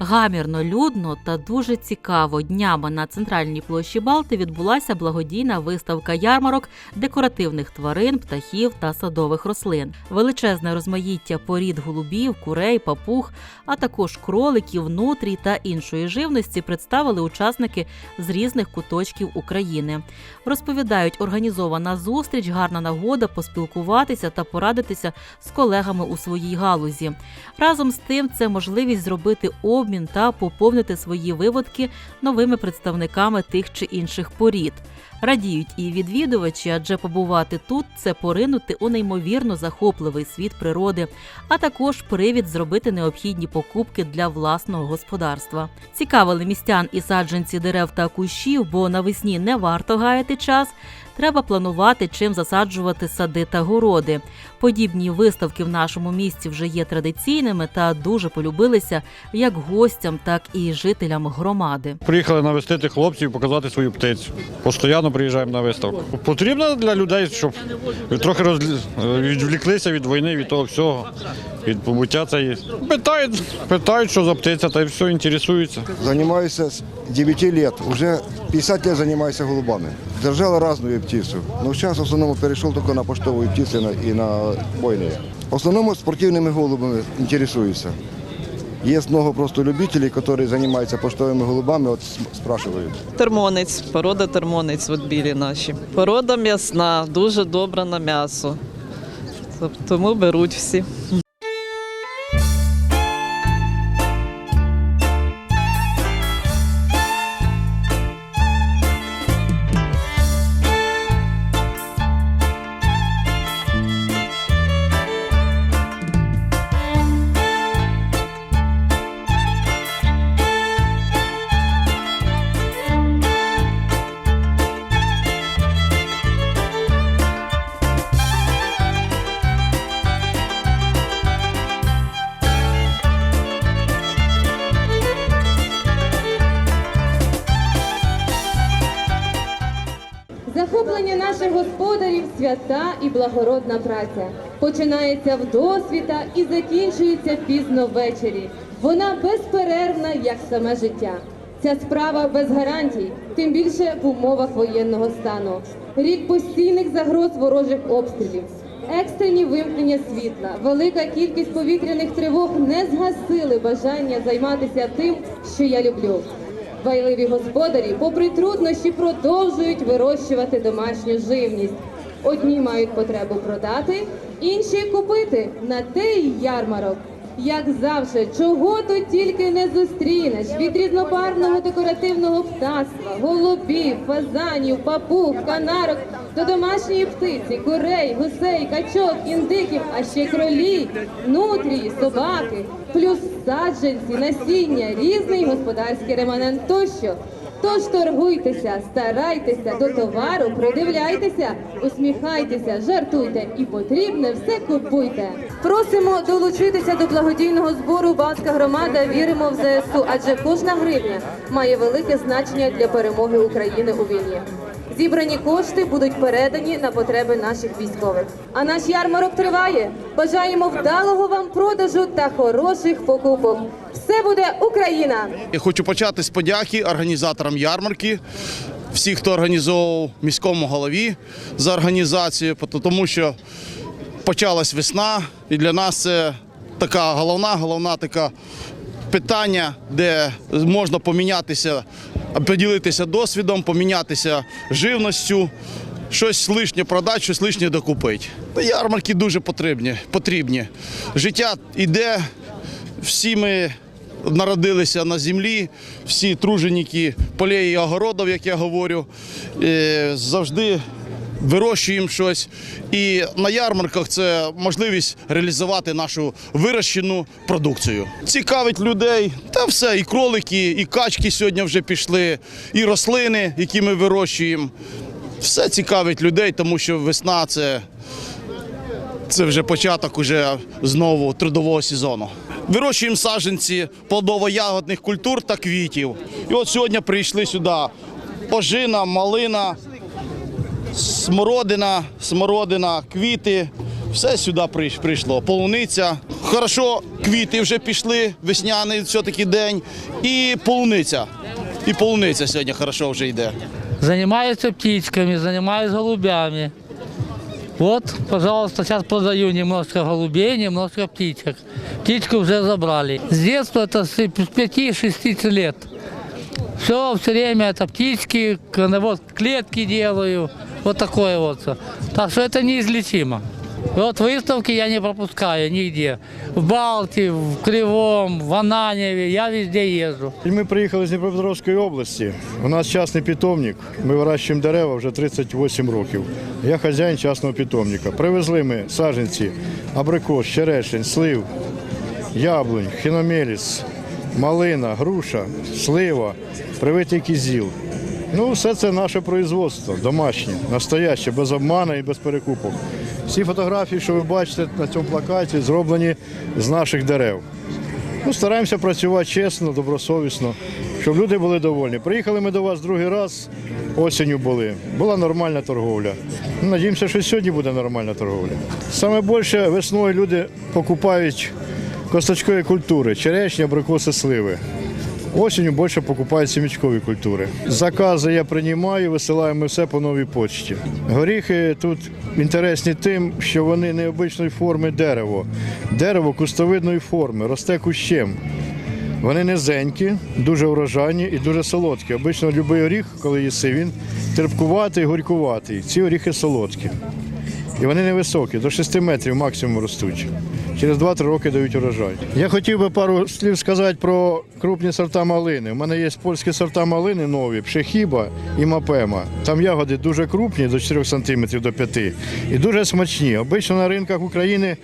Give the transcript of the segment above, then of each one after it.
Гамірно, людно та дуже цікаво. Днями на центральній площі Балти відбулася благодійна виставка ярмарок декоративних тварин, птахів та садових рослин. Величезне розмаїття порід голубів, курей, папуг, а також кроликів, нутрій та іншої живності представили учасники з різних куточків України. Розповідають, організована зустріч, гарна нагода поспілкуватися та порадитися з колегами у своїй галузі. Разом з тим, це можливість зробити обмін та поповнити свої виводки новими представниками тих чи інших порід. Радіють і відвідувачі, адже побувати тут це поринути у неймовірно захопливий світ природи, а також привід зробити необхідні покупки для власного господарства. Цікавили містян і саджанці дерев та кущів, бо навесні не варто гаяти час. Треба планувати, чим засаджувати сади та городи. Подібні виставки в нашому місті вже є традиційними та дуже полюбилися як гостям, так і жителям громади. Приїхали навестити хлопців, показати свою птицю. Постійно приїжджаємо на виставку. Потрібно для людей, щоб трохи розлі- відвліклися від війни, від того всього, від побуття цієї. Питають, питають, що за птиця, та й все, інтересуються. Занимаюсь с 9 лет. Уже 50 лет занимаюсь голубами. Держал разную птицу. Но сейчас в основном перешел только на почтовые птицы на- и на бойные. В основном спортивными голубами интересуюсь. Есть много просто любителей, которые занимаются почтовыми голубами, вот с- спрашивают. Термонець, порода термонець, от білі наші. Порода м'ясна, дуже добра на м'ясо. Тоб- Тому беруть всі. Захоплення наших господарів свята і благородна праця. Починається в досвіта і закінчується пізно ввечері. Вона безперервна, як саме життя. Ця справа без гарантій, тим більше в умовах воєнного стану. Рік постійних загроз ворожих обстрілів, екстрені вимкнення світла, велика кількість повітряних тривог не згасили бажання займатися тим, що я люблю. Байливі господарі, попри труднощі, продовжують вирощувати домашню живність. Одні мають потребу продати, інші купити на те й ярмарок. Як завжди, чого тут тільки не зустрінеш від різнобарвного декоративного птаства, голубів, фазанів, папуг, канарок до домашньої птиці, курей, гусей, качок, індиків, а ще кролі, нутрії, собаки, плюс саджанці, насіння, різний господарський реманент тощо. Тож торгуйтеся, старайтеся до товару, придивляйтеся, усміхайтеся, жартуйте і потрібне все купуйте. Просимо долучитися до благодійного збору Балтська громада. Віримо в ЗСУ, адже кожна гривня має велике значення для перемоги України у війні. Зібрані кошти будуть передані на потреби наших військових. А наш ярмарок триває. Бажаємо вдалого вам продажу та хороших покупок. Все буде Україна! Я хочу почати з подяки організаторам ярмарки, всі, хто організовував міському голові за організацію, тому що почалась весна, і для нас це така головна, головна така питання, де можна помінятися, поділитися досвідом, помінятися живністю. Щось лишнє продати, щось лишнє докупити. Ярмарки дуже потрібні. потрібні. Життя йде, всі ми народилися на землі, всі труженики полей і огородів, як я говорю, е, завжди вирощуємо щось. І на ярмарках це можливість реалізувати нашу вирощену продукцію. Цікавить людей, та все, і кролики, і качки сьогодні вже пішли, і рослини, які ми вирощуємо. Все цікавить людей, тому що весна це це вже початок уже знову трудового сезону. Вирощуємо саджанці плодово-ягодних культур та квітів. І от сьогодні прийшли сюди ожина, малина, смородина, смородина, квіти, Все сюди прийшло. Полуниця. Хорошо, квіти вже пішли, весняний все-таки день. І полуниця. І полуниця сьогодні хорошо вже йде. Занимаюсь птичками, занимаюсь голубями. Вот, пожалуйста, сейчас продаю немножко голубей, немножко птичек. Птичку уже забрали. С детства, это с 5-6 лет. Все, все время это птички, вот клетки делаю, вот такое вот. всё. Так что это неизлечимо. Вот выставки я не пропускаю нигде. В Балте, в Кривом, в Ананеве, я везде езжу. І Ми приїхали з Дніпропетровської області. У нас частний питомник. Ми вирощуємо дерева вже 38 років. Я хазяїн частного питомника. Привезли ми саджанці, абрикос, черешень, слив, яблунь, хіномеліс, малина, груша, слива, привитий кізіл. Ну, все це наше производство, домашнє, настояще, без обману і без перекупок. Всі фотографії, що ви бачите на цьому плакаті, зроблені з наших дерев. Ну, стараємося працювати чесно, добросовісно, щоб люди були довольні. Приїхали ми до вас другий раз, осінню були. Була нормальна торговля. Ну, Надіємося, що сьогодні буде нормальна торговля. Саме більше весною люди покупають косточкові культури, черешні, абрикоси, сливи. Осінню більше покупають сімічкові культури. Закази я приймаю, висилаємо все по новій почті. Горіхи тут інтересні тим, що вони необичної форми дерево. Дерево кустовидної форми, росте кущем. Вони низенькі, дуже врожайні і дуже солодкі. Обично будь-який оріх, коли їси, він терпкуватий, горькуватий. Ці оріхи солодкі. І вони невисокі, до 6 метрів максимум ростуть. Через 2-3 роки дають урожай. Я хотів би пару слів сказати про крупні сорта малини. У мене є польські сорта малини нові, пшехіба і мапема. Там ягоди дуже крупні, до 4 см до 5 і дуже смачні. Обично на ринках України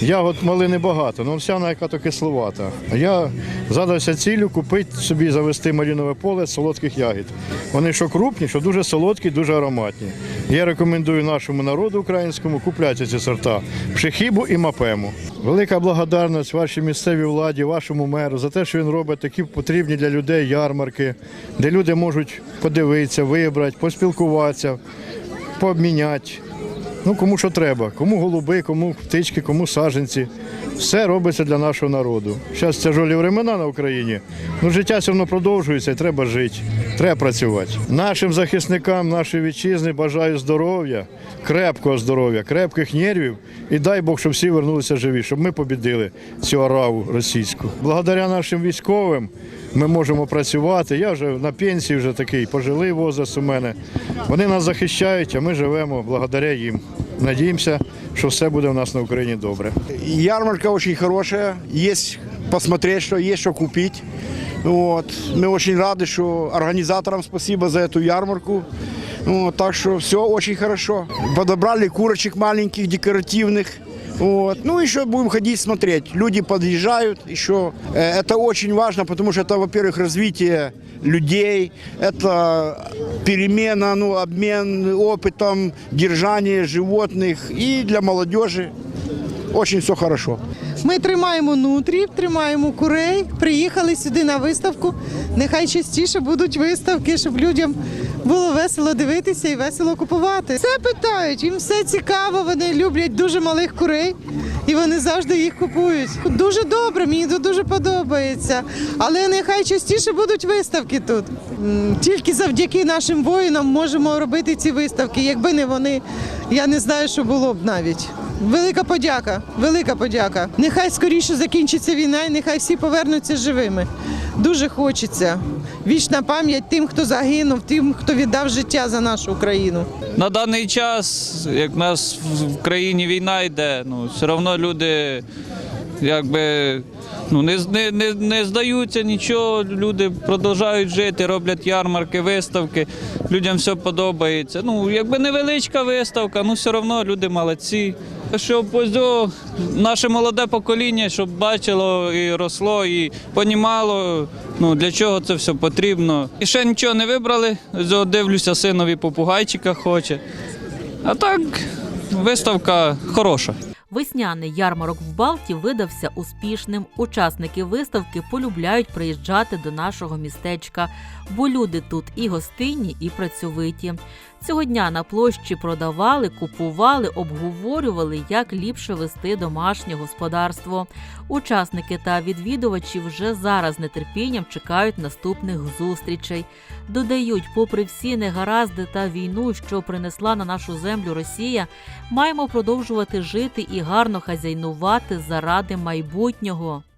ягод малини багато, але вся вона яка то кисловата. Я задався ціллю купити собі завести малинове поле солодких ягід. Вони що крупні, що дуже солодкі, дуже ароматні. Я рекомендую нашому народу українському купляти ці сорта пшехібу і мапему. Велика благодарність вашій місцевій владі, вашому меру за те, що він робить такі потрібні для людей ярмарки, де люди можуть подивитися, вибрати, поспілкуватися, пообміняти. Ну, кому що треба, кому голуби, кому птички, кому саженці. Все робиться для нашого народу. Зараз тяжолі времена на Україні. Ну, життя все одно продовжується і треба жити, треба працювати. Нашим захисникам нашої вітчизни бажаю здоров'я, крепкого здоров'я, крепких нервів і дай Бог, щоб всі вернулися живі, щоб ми побідили цю ораву російську. Благодаря нашим військовим ми можемо працювати. Я вже на пенсії, вже такий пожилий возраст у мене. Вони нас захищають, а ми живемо благодаря їм. Надіємося, що все буде у нас на Україні добре. Ярмарка очень хорошая, есть посмотреть, что есть что купить. Вот. Мы очень рады, что организаторам спасибо за эту ярмарку. Вот. Так что все очень хорошо. Подобрали курочек маленьких, декоративных. Вот. Ну, еще будем ходить смотреть. Люди подъезжают еще. Э, Это очень важно, потому что это, во-первых, развитие людей, это перемена, ну, обмен опытом, держание животных и для молодежи. Очень все хорошо. Ми тримаємо нутрів, тримаємо курей, приїхали сюди на виставку. Нехай частіше будуть виставки, щоб людям було весело дивитися і весело купувати. Все питають, їм все цікаво, вони люблять дуже малих курей і вони завжди їх купують. Дуже добре, мені тут дуже подобається. Але нехай частіше будуть виставки тут. Тільки завдяки нашим воїнам можемо робити ці виставки. Якби не вони, я не знаю, що було б навіть. Велика подяка, велика подяка. Нехай скоріше закінчиться війна і нехай всі повернуться живими. Дуже хочеться. Вічна пам'ять тим, хто загинув, тим, хто віддав життя за нашу Україну. На даний час, як в нас в країні війна йде, ну все одно люди якби ну не, не, не, здаються нічого. Люди продовжують жити, роблять ярмарки, виставки. Людям все подобається. Ну, якби невеличка виставка, ну все одно люди молодці. Щоб ось наше молоде покоління, щоб бачило і росло, і понімало, ну для чого це все потрібно. І ще нічого не вибрали. Ось дивлюся, синові попугайчика хоче. А так, виставка хороша. Весняний ярмарок в Балті видався успішним. Учасники виставки полюбляють приїжджати до нашого містечка, бо люди тут і гостинні, і працьовиті. Цього дня на площі продавали, купували, обговорювали, як ліпше вести домашнє господарство. Учасники та відвідувачі вже зараз нетерпінням чекають наступних зустрічей. Додають, попри всі негаразди та війну, що принесла на нашу землю Росія, маємо продовжувати жити і гарно хазяйнувати заради майбутнього.